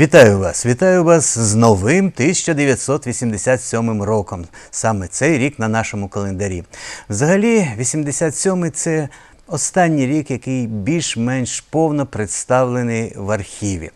Вітаю вас! Вітаю вас з новим 1987 роком. Саме цей рік на нашому календарі. Взагалі, 87-й це останній рік, який більш-менш повно представлений в архіві.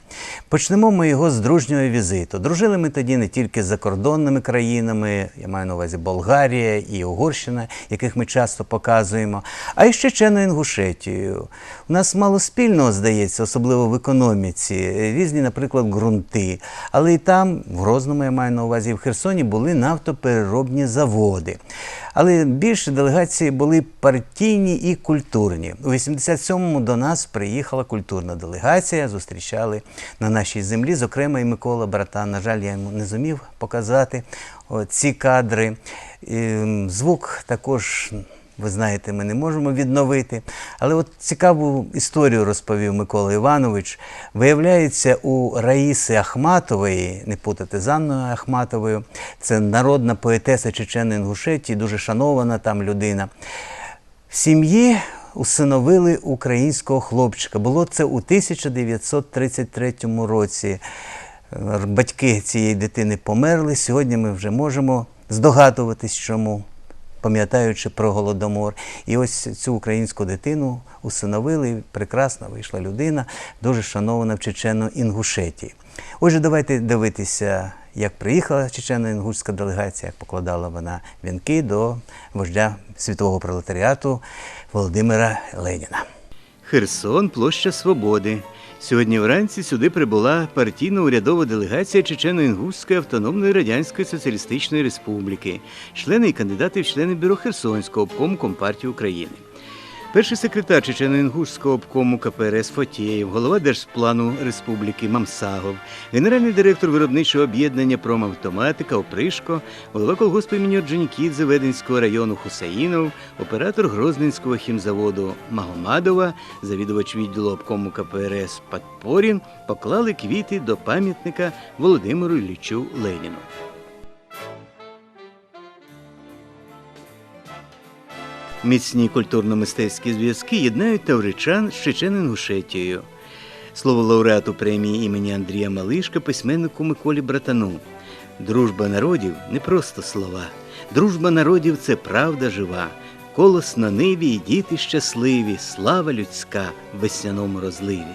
Почнемо ми його з дружнього візиту. Дружили ми тоді не тільки з закордонними країнами, я маю на увазі Болгарія і Угорщина, яких ми часто показуємо, а й з Чеченою Інгушетією. У нас мало спільного, здається, особливо в економіці, різні, наприклад, ґрунти. Але і там, в Грозному, я маю на увазі, і в Херсоні були нафтопереробні заводи. Але більше делегації були партійні і культурні. У 87-му до нас приїхала культурна делегація, зустрічали на нашій землі, зокрема і Микола Братан. На жаль, я йому не зумів показати ці кадри. Звук також. Ви знаєте, ми не можемо відновити. Але от цікаву історію розповів Микола Іванович. Виявляється, у Раїси Ахматової, не путати з Анною Ахматовою, це народна поетеса Чечени Інгушетії, дуже шанована там людина. В сім'ї усиновили українського хлопчика. Було це у 1933 році. Е, Батьки цієї дитини померли. Сьогодні ми вже можемо здогадуватись, чому, пам'ятаючи про голодомор. І ось цю українську дитину усиновили. і Прекрасна вийшла людина, дуже шанована в Чечено-Інгушетії. Отже, давайте дивитися, як приїхала Чечено-Інгушська делегація, як покладала вона вінки до вождя світового пролетаріату Володимира Леніна. Херсон, площа Свободи. Сьогодні вранці сюди прибула партійно-урядова делегація Чечено-Інгузької автономної радянської соціалістичної республіки, члени і кандидати в члени бюро Херсонського обкому Компартії України. Перший секретар Чечено-Інгушського обкому КПРС Фотєєв, голова Держплану Республіки Мамсагов, генеральний директор виробничого об'єднання Промавтоматика Опришко, голова колгоспу імені Орджонікідзе Веденського району Хусаїнов, оператор Грозненського хімзаводу Магомадова, завідувач відділу обкому КПРС Подпорін поклали квіти до пам'ятника Володимиру Іллічу Леніну. Міцні культурно-мистецькі зв'язки єднають тавричан з Чечен-Інгушетією. Слово лауреату премії імені Андрія Малишка письменнику Миколі Братану. Дружба народів не просто слова. Дружба народів це правда жива. Колос на ниві і діти щасливі, слава людська в весняному розливі.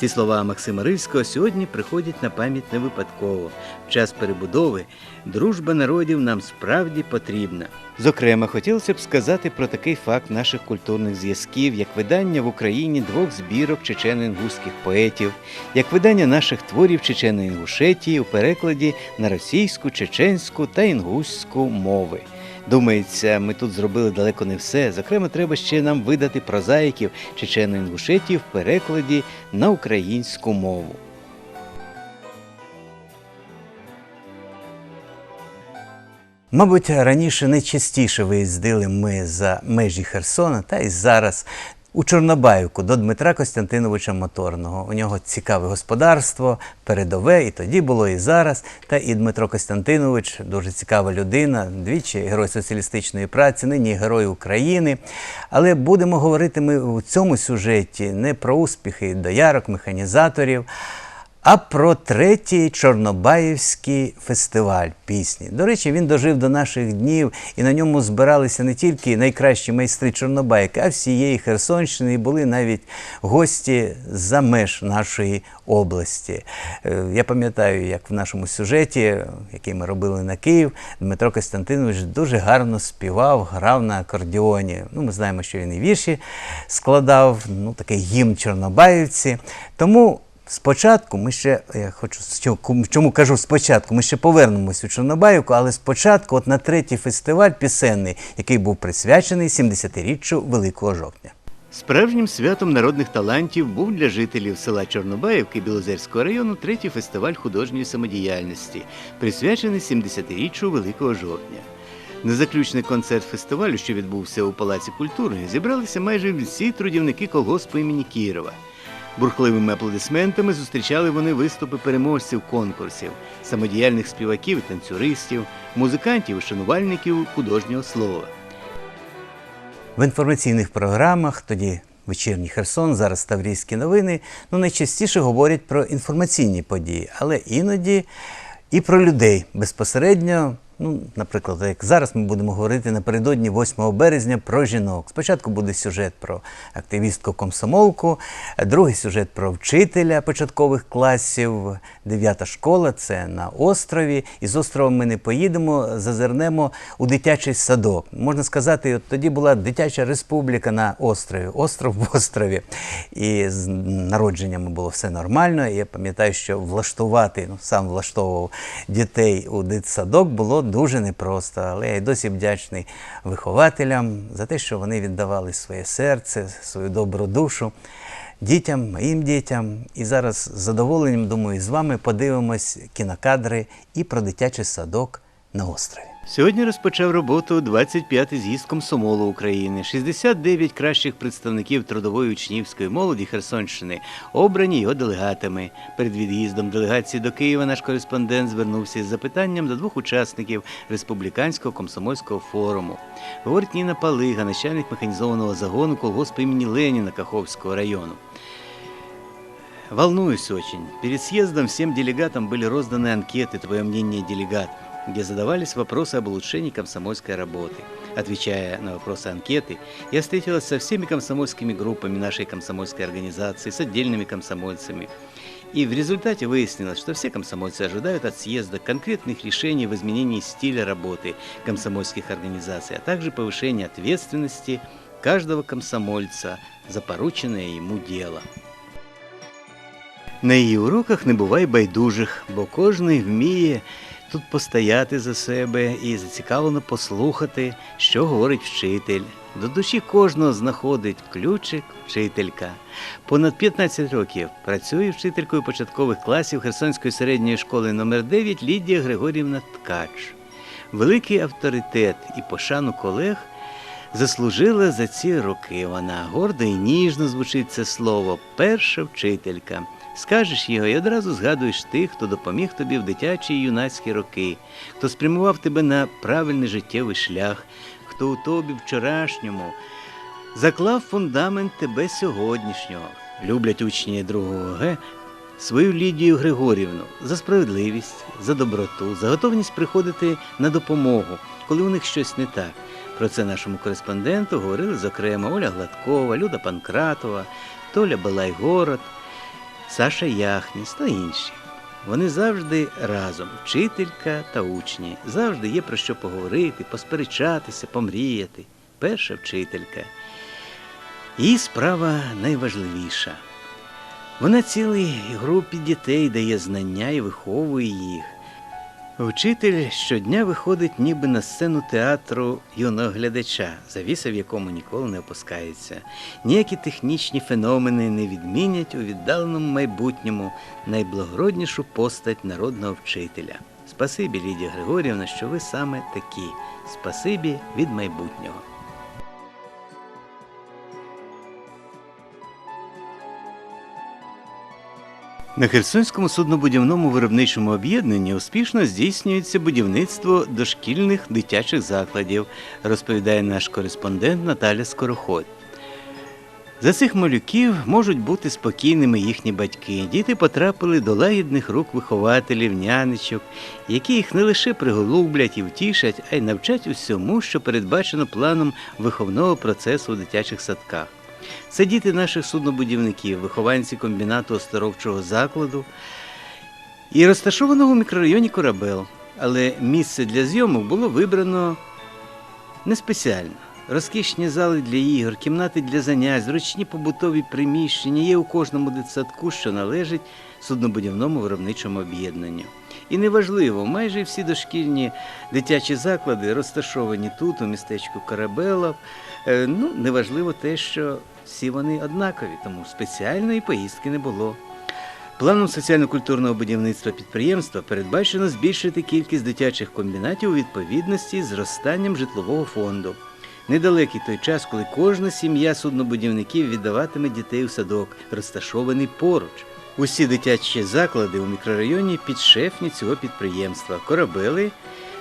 Ці слова Максима Рильського сьогодні приходять на пам'ять не випадково. В час перебудови дружба народів нам справді потрібна. Зокрема, хотілося б сказати про такий факт наших культурних зв'язків, як видання в Україні двох збірок чечено-інгушських поетів, як видання наших творів Чечено-Інгушетії у перекладі на російську, чеченську та інгушську мови. Думається, ми тут зробили далеко не все. Зокрема, треба ще нам видати прозаїків чечено-інгушетів в перекладі на українську мову. Мабуть, раніше найчастіше виїздили ми за межі Херсона, та й зараз у Чорнобаївку до Дмитра Костянтиновича Моторного. У нього цікаве господарство, передове, і тоді було, і зараз. Та і Дмитро Костянтинович дуже цікава людина, двічі герой соціалістичної праці, нині герой України. Але будемо говорити ми у цьому сюжеті не про успіхи доярок, механізаторів а про третій Чорнобаївський фестиваль пісні. До речі, він дожив до наших днів, і на ньому збиралися не тільки найкращі майстри Чорнобайки, а всієї Херсонщини, і були навіть гості за меж нашої області. Е, Я пам'ятаю, як в нашому сюжеті, який ми робили на Київ, Дмитро Костянтинович дуже гарно співав, грав на акордіоні. Ну, ми знаємо, що він і вірші складав, ну такий гімн Чорнобаївці. Тому Спочатку ми ще, я хочу чому кажу спочатку, ми ще повернемось у Чорнобаївку, але спочатку, от на третій фестиваль пісенний, який був присвячений 70-річчю Великого жовтня. Справжнім святом народних талантів був для жителів села Чорнобаївки Білозерського району третій фестиваль художньої самодіяльності, присвячений 70-річчю Великого жовтня. На заключний концерт фестивалю, що відбувся у Палаці культури, зібралися майже всі трудівники колгоспу імені Кірова. Бурхливими аплодисментами зустрічали вони виступи переможців конкурсів, самодіяльних співаків і танцюристів, музикантів і шанувальників художнього слова. В інформаційних програмах тоді вечірній Херсон, зараз Таврійські новини. Ну, найчастіше говорять про інформаційні події, але іноді і про людей безпосередньо. Ну, наприклад, як зараз ми будемо говорити напередодні 8 березня про жінок. Спочатку буде сюжет про активістку комсомолку, другий сюжет про вчителя початкових класів, дев'ята школа, це на острові. І з острова ми не поїдемо, зазирнемо у дитячий садок. Можна сказати, от тоді була дитяча республіка на острові, остров в острові. І з народженнями було все нормально. Я пам'ятаю, що влаштувати, ну сам влаштовував дітей у дитсадок було дуже непросто. Але я й досі вдячний вихователям за те, що вони віддавали своє серце, свою добру душу дітям, моїм дітям. І зараз з задоволенням, думаю, з вами подивимось кінокадри і про дитячий садок на острові. Сьогодні розпочав роботу 25-й з'їзд комсомолу України. 69 кращих представників трудової учнівської молоді Херсонщини обрані його делегатами. Перед від'їздом делегації до Києва наш кореспондент звернувся із запитанням до двох учасників республіканського комсомольського форуму. Говорить Ніна Палига, начальник механізованого загону колгоспу імені Леніна Каховського району. Волнуюсь очень. Перед съездом всем делегатам были розданы анкеты «Твое мнение, делегат», где задавались вопросы об улучшении комсомольской работы. Отвечая на вопросы анкеты, я встретилась со всеми комсомольскими группами нашей комсомольской организации, с отдельными комсомольцами. И в результате выяснилось, что все комсомольцы ожидают от съезда конкретных решений в изменении стиля работы комсомольских организаций, а также повышения ответственности каждого комсомольца за порученное ему дело. На її уроках не буває байдужих, бо кожний вміє тут постояти за себе і зацікавлено послухати, що говорить вчитель. До душі кожного знаходить ключик вчителька. Понад 15 років працює вчителькою початкових класів Херсонської середньої школи номер 9 Лідія Григорівна Ткач. Великий авторитет і пошану колег заслужила за ці роки. Вона гордо і ніжно звучить це слово перша вчителька. Скажеш його і одразу згадуєш тих, хто допоміг тобі в дитячі і юнацькі роки, хто спрямував тебе на правильний життєвий шлях, хто у тобі вчорашньому заклав фундамент тебе сьогоднішнього. Люблять учні другого Г свою Лідію Григорівну за справедливість, за доброту, за готовність приходити на допомогу, коли у них щось не так. Про це нашому кореспонденту говорили, зокрема, Оля Гладкова, Люда Панкратова, Толя Балайгород, Саша Яхніс та інші. Вони завжди разом, вчителька та учні, завжди є про що поговорити, посперечатися, помріяти. Перша вчителька. Її справа найважливіша. Вона цілій групі дітей дає знання і виховує їх. Вчитель щодня виходить ніби на сцену театру юного глядача, завіса в якому ніколи не опускається. Ніякі технічні феномени не відмінять у віддаленому майбутньому найблагороднішу постать народного вчителя. Спасибі, Лідія Григорівна, що ви саме такі. Спасибі від майбутнього. На Херсонському суднобудівному виробничому об'єднанні успішно здійснюється будівництво дошкільних дитячих закладів, розповідає наш кореспондент Наталя Скороход. За цих малюків можуть бути спокійними їхні батьки. Діти потрапили до лагідних рук вихователів, нянечок, які їх не лише приголублять і втішать, а й навчать усьому, що передбачено планом виховного процесу у дитячих садках. Це діти наших суднобудівників, вихованці комбінату оздоровчого закладу і розташованого у мікрорайоні Корабел. Але місце для зйомок було вибрано не спеціально. Розкішні зали для ігор, кімнати для занять, зручні побутові приміщення є у кожному дитсадку, що належить суднобудівному виробничому об'єднанню. І неважливо, майже всі дошкільні дитячі заклади розташовані тут, у містечку Карабелов. Е, Ну, неважливо те, що всі вони однакові, тому спеціальної поїздки не було. Планом соціально-культурного будівництва підприємства передбачено збільшити кількість дитячих комбінатів у відповідності з зростанням житлового фонду. Недалекий той час, коли кожна сім'я суднобудівників віддаватиме дітей у садок, розташований поруч. Усі дитячі заклади у мікрорайоні підшефні цього підприємства. Корабели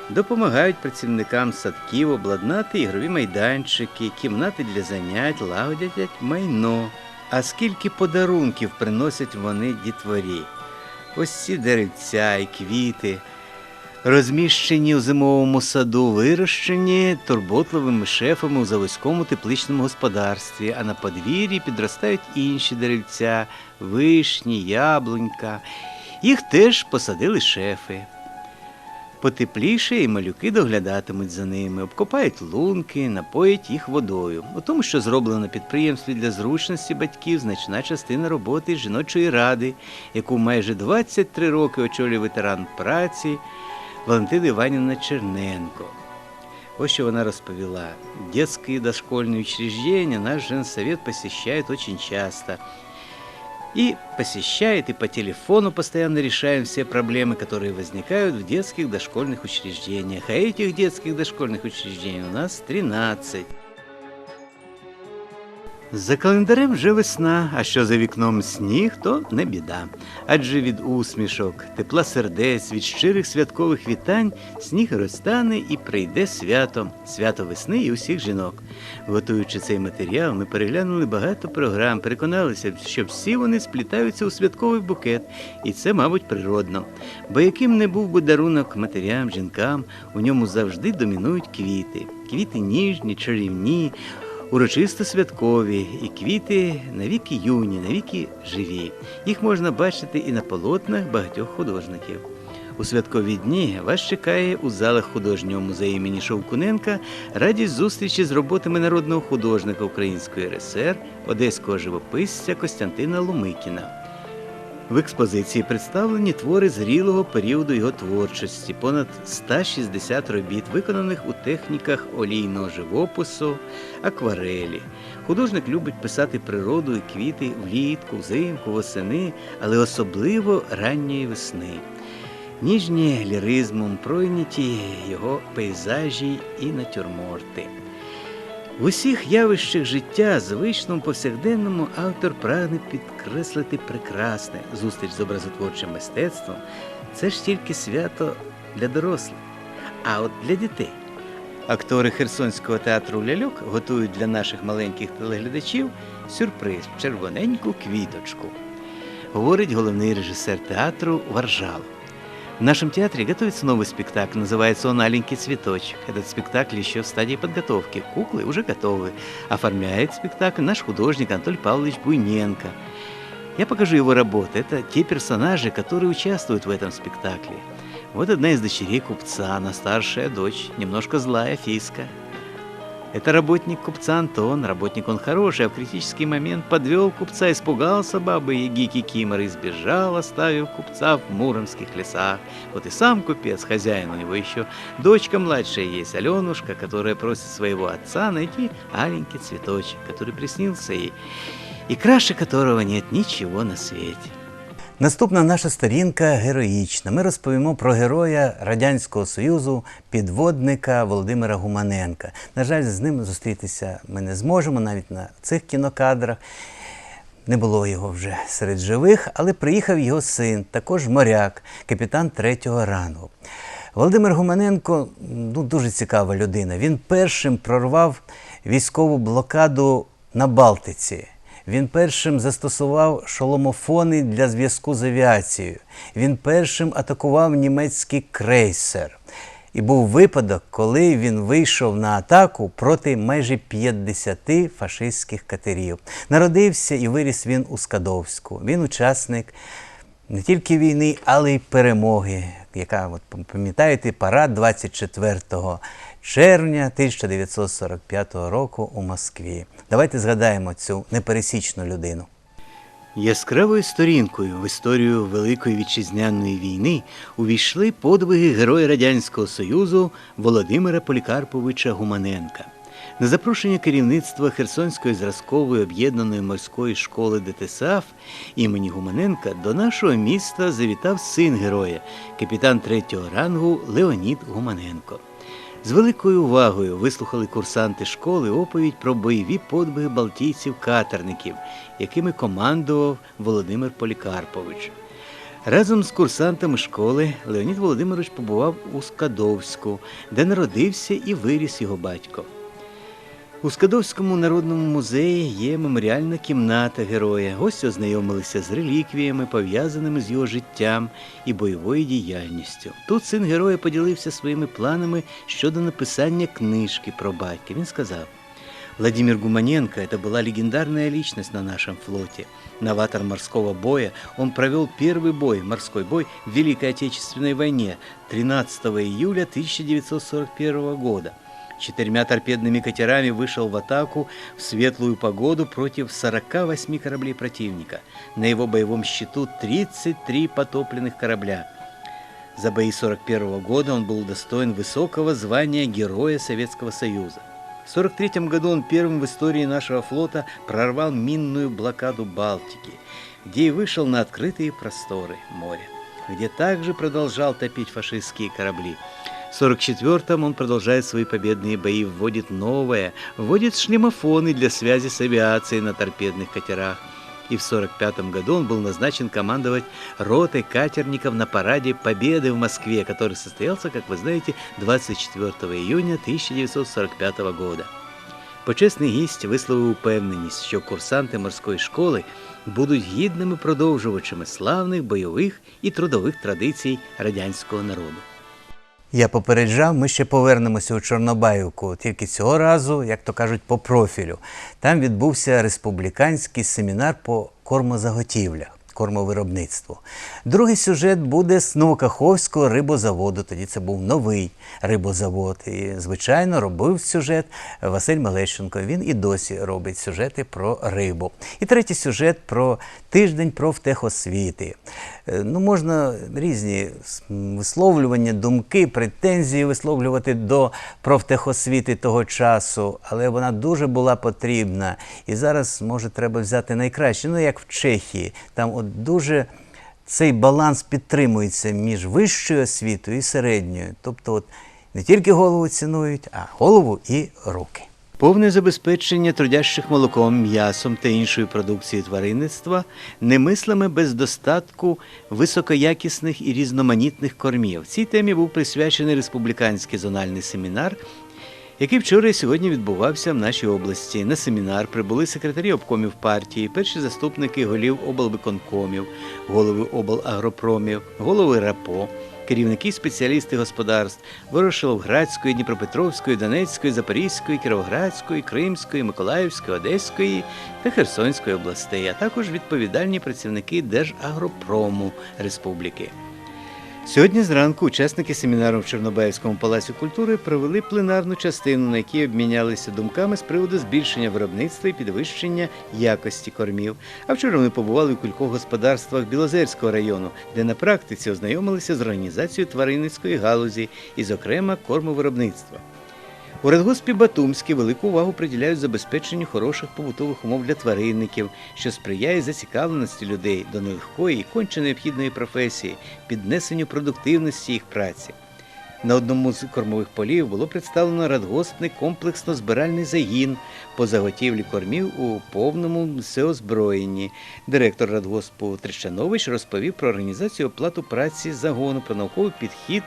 допомагають працівникам садків обладнати ігрові майданчики, кімнати для занять, лагодять майно. А скільки подарунків приносять вони дітворі? Ось ці деревця і квіти, розміщені у зимовому саду, вирощені турботливими шефами у заводському тепличному господарстві, а на подвір'ї підростають інші деревця, вишні, яблунька. Їх теж посадили шефи. Потепліше і малюки доглядатимуть за ними, обкопають лунки, напоять їх водою. У тому, що зроблено підприємстві для зручності батьків, значна частина роботи жіночої ради, яку майже 23 роки очолює ветеран праці Валентина Іванівна Черненко. Ось що вона розповіла. Детские дошкольные учреждения наш женсовет посещает очень часто И посещает, и по телефону постоянно решаем все проблемы, которые возникают в детских дошкольных учреждениях. А этих детских дошкольных учреждений у нас 13. За календарем вже весна, а що за вікном сніг, то не біда. Адже від усмішок, тепла сердець, від щирих святкових вітань сніг розтане і прийде свято, свято весни і усіх жінок. Готуючи цей матеріал, ми переглянули багато програм, переконалися, що всі вони сплітаються у святковий букет, і це, мабуть, природно. Бо яким не був би дарунок матерям, жінкам, у ньому завжди домінують квіти. Квіти ніжні, чарівні, урочисто святкові, і квіти навіки юні, навіки живі. Їх можна бачити і на полотнах багатьох художників. У святкові дні вас чекає у залах художнього музею імені Шовкуненка радість зустрічі з роботами народного художника Української РСР, одеського живописця Костянтина Лумикіна. В експозиції представлені твори зрілого періоду його творчості, понад 160 робіт, виконаних у техніках олійного живопису, акварелі. Художник любить писати природу і квіти влітку, взимку, восени, але особливо ранньої весни. Ніжні ліризмом пройняті його пейзажі і натюрморти. В усіх явищах життя, звичному повсякденному, автор прагне підкреслити прекрасне зустріч з образотворчим мистецтвом. Це ж тільки свято для дорослих, а от для дітей. Актори Херсонського театру Ляльок готують для наших маленьких телеглядачів сюрприз червоненьку квіточку. Говорить головний режисер театру Варжал. В нашем театре готовится новый спектакль, называется он «Аленький цветочек». Этот спектакль еще в стадии подготовки, куклы уже готовы. Оформляет спектакль наш художник Анатолий Павлович Буйненко. Я покажу его работы. Это те персонажи, которые участвуют в этом спектакле. Вот одна из дочерей купца, она старшая дочь, немножко злая фиска. Это работник купца Антон, работник он хороший, а в критический момент подвел купца, испугался бабы Яги Кикиморы и сбежал, оставив купца в муромских лесах. Вот и сам купец, хозяин у него еще дочка младшая есть, Аленушка, которая просит своего отца найти аленький цветочек, который приснился ей, и краше которого нет ничего на свете. Наступна наша сторінка героїчна. Ми розповімо про героя Радянського Союзу, підводника Володимира Гуманенка. На жаль, з ним зустрітися ми не зможемо навіть на цих кінокадрах. Не було його вже серед живих, але приїхав його син, також моряк, капітан третього рангу. Володимир Гуманенко ну, дуже цікава людина. Він першим прорвав військову блокаду на Балтиці. Він першим застосував шоломофони для зв'язку з авіацією. Він першим атакував німецький крейсер. І був випадок, коли він вийшов на атаку проти майже 50 фашистських катерів. Народився і виріс він у Скадовську. Він учасник не тільки війни, але й перемоги, яка, от, пам'ятаєте, парад 24 червня 1945 року у Москві. Давайте згадаємо цю непересічну людину. Яскравою сторінкою в історію Великої вітчизняної війни увійшли подвиги героя Радянського Союзу Володимира Полікарповича Гуманенка. На запрошення керівництва Херсонської зразкової об'єднаної морської школи ДТСАФ імені Гуманенка до нашого міста завітав син героя, капітан третього рангу Леонід Гуманенко. З великою увагою вислухали курсанти школи оповідь про бойові подвиги балтійців-катерників, якими командував Володимир Полікарпович. Разом з курсантами школи Леонід Володимирович побував у Скадовську, де народився і виріс його батько. У Скадовському народному музеї є меморіальна кімната героя. Гості ознайомилися з реліквіями, пов'язаними з його життям і бойовою діяльністю. Тут син героя поділився своїми планами щодо написання книжки про батька. Він сказав: Владимир Гуманенко – это была легендарная личность на нашем флоте. Новатор морского боя, он провел первый бой, морской бой, в Великой Отечественной войне 13 июля 1941 года. Четырьмя торпедными катерами вышел в атаку в светлую погоду против 48 кораблей противника. На его боевом счету 33 потопленных корабля. За бои 41 года он был достоин высокого звания Героя Советского Союза. В 43 году он первым в истории нашего флота прорвал минную блокаду Балтики, где и вышел на открытые просторы моря, где также продолжал топить фашистские корабли. В 44-м он продолжает свои победные бои, вводит новое, вводит шлемофоны для связи с авиацией на торпедных катерах. И в 45 году он был назначен командовать ротой катерников на параде Победы в Москве, который состоялся, как вы знаете, 24 июня 1945 года. Почесний гість висловив упевненість, що курсанти морської школи будуть гідними продовжувачами славних бойових і трудових традицій радянського народу. Я попереджав, ми ще повернемося у Чорнобаївку, тільки цього разу, як то кажуть, по профілю. Там відбувся республіканський семінар по кормозаготівлях. Кормовиробництву. Другий сюжет буде з Новокаховського рибозаводу. Тоді це був новий рибозавод. І, звичайно, робив сюжет Василь Малещенко. Він і досі робить сюжети про рибу. І третій сюжет про тиждень профтехосвіти. Е, Ну, можна різні висловлювання, думки, претензії висловлювати до профтехосвіти того часу, але вона дуже була потрібна. І зараз, може, треба взяти найкраще. Ну, як в Чехії, там от дуже цей баланс підтримується між вищою освітою і середньою. Тобто, от не тільки голову цінують, а голову і руки. Повне забезпечення трудящих молоком, м'ясом та іншою продукцією тваринництва немислими без достатку високоякісних і різноманітних кормів. Цій темі був присвячений республіканський зональний семінар, який вчора і сьогодні відбувався в нашій області. На семінар прибули секретарі обкомів партії, перші заступники голів облвиконкомів, голови облагропромів, голови РАПО, керівники спеціалісти господарств Ворошиловградської, Дніпропетровської, Донецької, Запорізької, Кіровоградської, Кримської, Миколаївської, Одеської та Херсонської областей, а також відповідальні працівники Держагропрому Республіки. Сьогодні зранку учасники семінару в Чорнобаївському палаці культури провели пленарну частину, на якій обмінялися думками з приводу збільшення виробництва і підвищення якості кормів. А вчора вони побували у кількох господарствах Білозерського району, де на практиці ознайомилися з організацією тваринницької галузі і, зокрема, кормовиробництва. У радгоспі Батумській велику увагу приділяють забезпеченню хороших побутових умов для тваринників, що сприяє зацікавленості людей до нелегкої і конче необхідної професії, піднесенню продуктивності їх праці. На одному з кормових полів було представлено радгоспний комплексно-збиральний загін по заготівлі кормів у повному всеозброєнні. Директор радгоспу Трещанович розповів про організацію оплату праці загону, про науковий підхід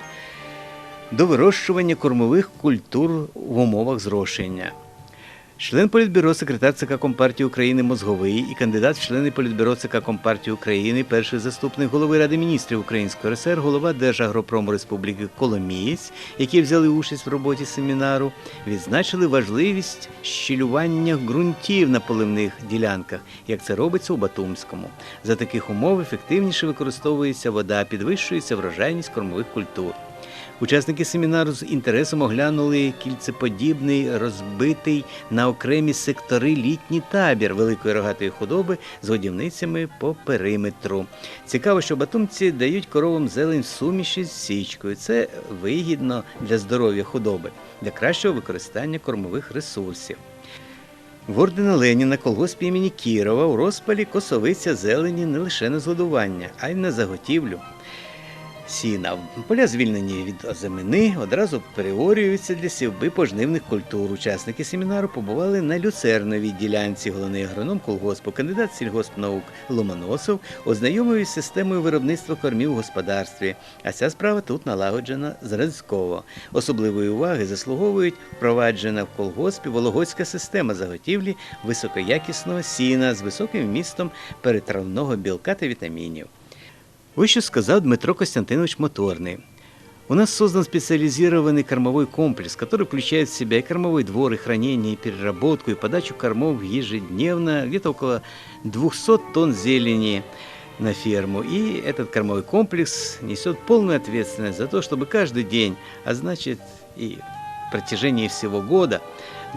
до вирощування кормових культур в умовах зрошення. Член Політбюро, секретар ЦК Компартії України Мозговий і кандидат в члени Політбюро ЦК Компартії України, перший заступник голови Ради міністрів Української РСР, голова Держагропрому Республіки Коломієць, які взяли участь в роботі семінару, відзначили важливість щілювання ґрунтів на поливних ділянках, як це робиться у Батумському. За таких умов ефективніше використовується вода, підвищується врожайність кормових культур. Учасники семінару з інтересом оглянули кільцеподібний, розбитий на окремі сектори літній табір великої рогатої худоби з годівницями по периметру. Цікаво, що батумці дають коровам зелень в суміші з січкою. Це вигідно для здоров'я худоби, для кращого використання кормових ресурсів. В ордена Леніна колгоспі імені Кірова у розпалі косовиця зелені не лише на згодування, а й на заготівлю. Сіна. Поля звільнені від озимини, одразу переорюються для сівби пожнивних культур. Учасники семінару побували на люцерновій ділянці. Головний агроном колгоспу, кандидат сільгоспнаук Ломоносов ознайомив із системою виробництва кормів у господарстві. А ця справа тут налагоджена зразково. Особливої уваги заслуговують впроваджена в колгоспі вологодська система заготівлі високоякісного сіна з високим вмістом перетравного білка та вітамінів. Ось що сказал Дмитро Костянтинович Моторный. У нас создан специализированный кормовой комплекс, который включает в себя и кормовой двор, и хранение, и переработку, и подачу кормов ежедневно, где-то около 200 тонн зелени на ферму. И этот кормовой комплекс несет полную ответственность за то, чтобы каждый день, а значит и в протяжении всего года,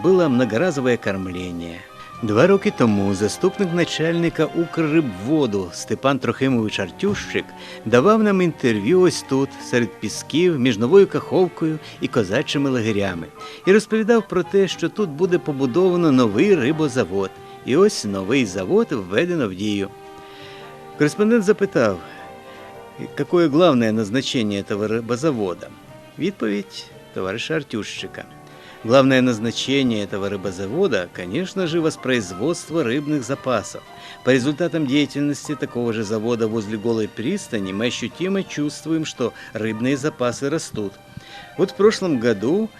было многоразовое кормление – Два роки тому заступник начальника Укррибводу Степан Трохимович Артющик давав нам інтерв'ю ось тут, серед пісків, між новою каховкою і козачими лагерями, і розповідав про те, що тут буде побудовано новий рибозавод. І ось новий завод введено в дію. Кореспондент запитав, какое главное назначение этого рыбозавода? Відповідь товариша Артющика. Главное назначение этого рыбозавода, конечно же, воспроизводство рыбных запасов. По результатам деятельности такого же завода возле Голой пристани мы ощутимо чувствуем, что рыбные запасы растут. Вот в прошлом году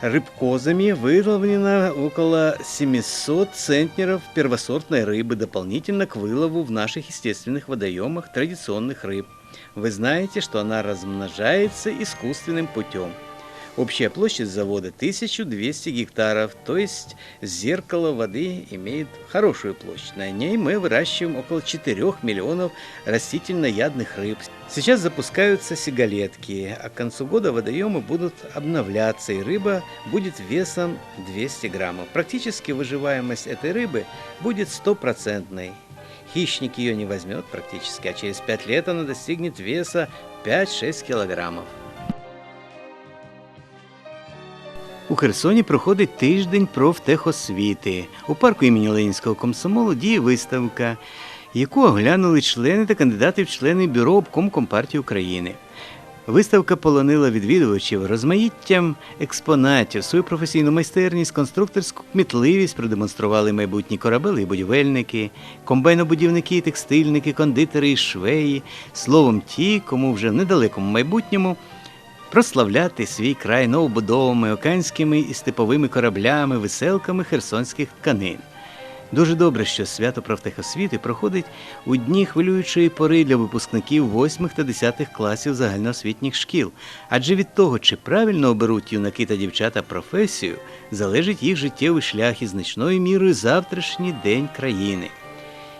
рыбкозами выловлено около 700 центнеров первосортной рыбы дополнительно к вылову в наших естественных водоемах традиционных рыб. Вы знаете, что она размножается искусственным путем. Общая площадь завода 1200 гектаров, то есть зеркало воды имеет хорошую площадь. На ней мы выращиваем около 4 миллионов растительноядных рыб. Сейчас запускаются сигалетки, а к концу года водоемы будут обновляться, и рыба будет весом 200 граммов. Практически выживаемость этой рыбы будет стопроцентной. Хищник ее не возьмет практически, а через 5 лет она достигнет веса 5-6 килограммов. У Херсоні проходить тиждень профтехосвіти. У парку імені Ленінського комсомолу діє виставка, яку оглянули члени та кандидати в члени бюро обком Компартії України. Виставка полонила відвідувачів розмаїттям експонатів, свою професійну майстерність, конструкторську кмітливість продемонстрували майбутні корабели і будівельники, комбайнобудівники, і текстильники, кондитери і швеї, словом, ті, кому вже в недалекому майбутньому прославляти свій край новобудовами, океанськими і степовими кораблями, веселками херсонських тканин. Дуже добре, що свято профтехосвіти проходить у дні хвилюючої пори для випускників 8 та 10 класів загальноосвітніх шкіл, адже від того, чи правильно оберуть юнаки та дівчата професію, залежить їх життєвий шлях і значною мірою завтрашній день країни.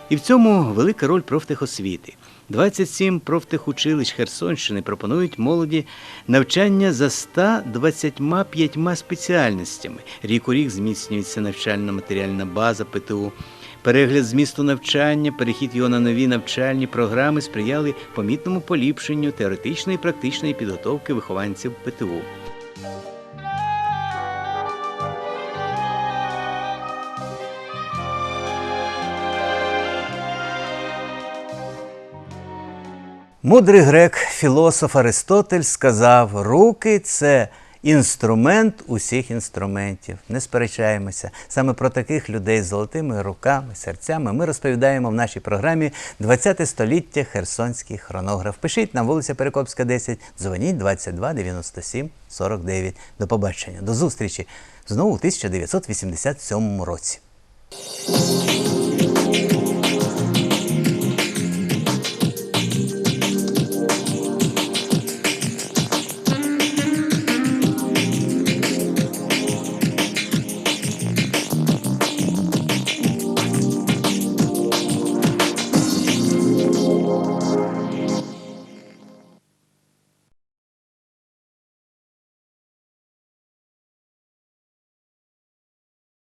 І в цьому велика роль профтехосвіти. 27 профтехучилищ Херсонщини пропонують молоді навчання за 125 спеціальностями. Рік у рік зміцнюється навчально-матеріальна база ПТУ. Перегляд змісту навчання, перехід його на нові навчальні програми сприяли помітному поліпшенню теоретичної і практичної підготовки вихованців ПТУ. Мудрий грек, філософ Аристотель сказав: руки це інструмент усіх інструментів. Не сперечаємося. Саме про таких людей з золотими руками, серцями ми розповідаємо в нашій програмі «20 століття Херсонський хронограф. Пишіть на вулиця Перекопська, 10, дзвоніть 22 97 49. До побачення, до зустрічі знову у 1987 році.